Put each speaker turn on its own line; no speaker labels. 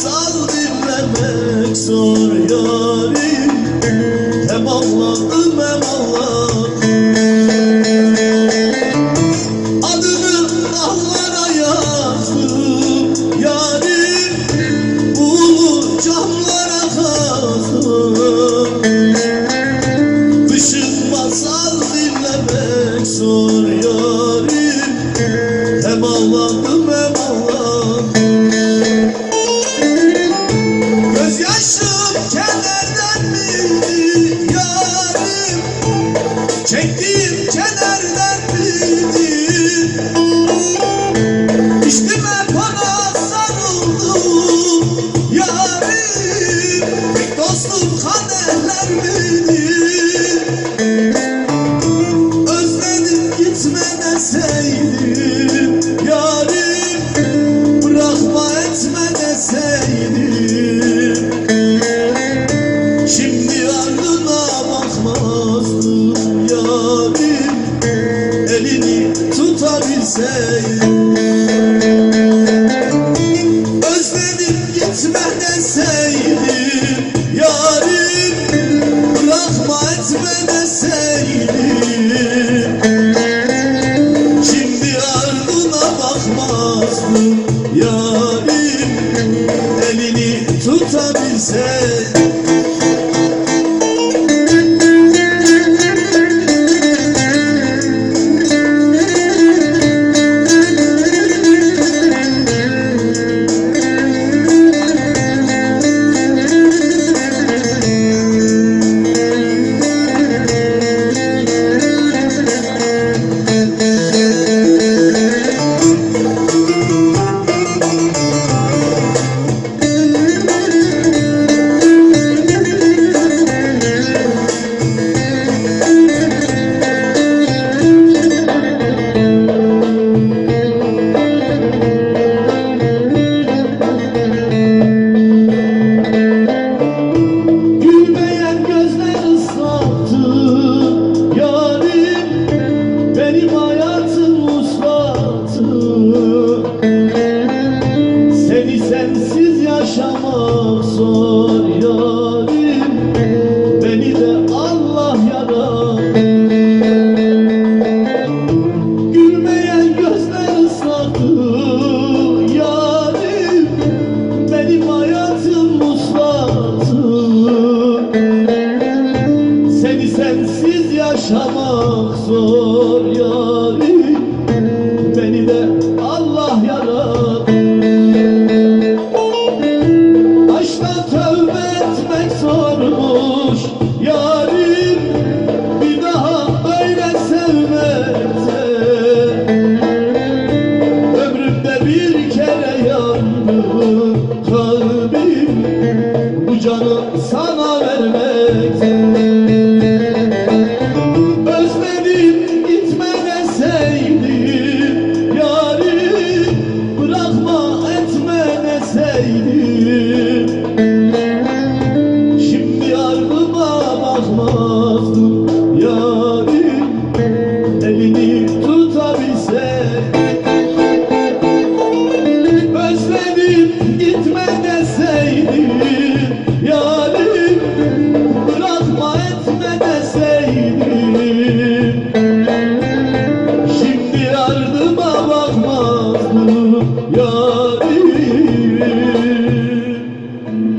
insan zor. Çektiğim keder derdidir İçtime bana sarıldım. Yarim dostum kaderler midir yaşamak zor yarim. Beni de Allah yarattı Gülmeyen gözler ıslattı Yarim. Benim hayatım uslattı Seni sensiz yaşamak zor canı sana vermekte